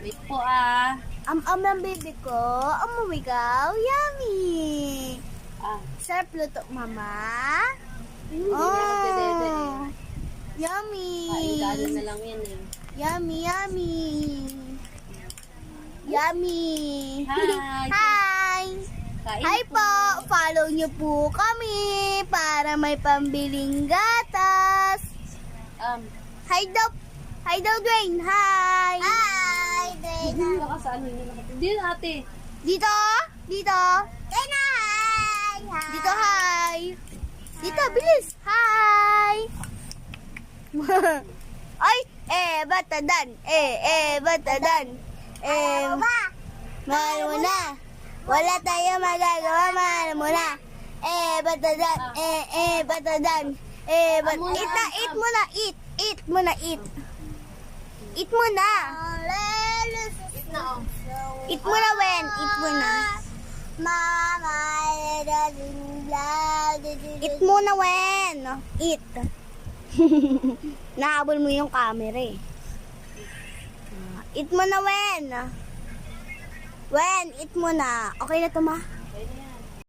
Wait po ah. Am-am ng baby ko. Umuwigaw. Yummy. Ah. Sarap luto, mama. Pwede. Oh. Yummy. Kain na lang yan eh. Yummy, yummy. Yummy. Hi. Hi. Kain Hi po. Follow niyo po kami para may pambiling gatas. Um, Hi daw. Hi daw, Dwayne. Hi, hindi ka sa ano, hindi na Hindi na ate. Dito? Dito? Dito, hi! Dito, hi! Dito, bilis! Hi! Ay, eh, batadan! Eh, eh, batadan! Eh, mahal mo na! Wala tayo magagawa, mahal mo na! Eh, batadan! Eh, eh, batadan! Eh, bat na, eat na, eat mo na, eat! Eat mo na, eat! Eat mo na! Oh. Eat mo na, Wen. Eat mo na. Mama, Eat mo na, Wen. Eat. Nahabol mo yung camera eh. Eat mo na, Wen. Wen, eat mo na. Okay na to, ma?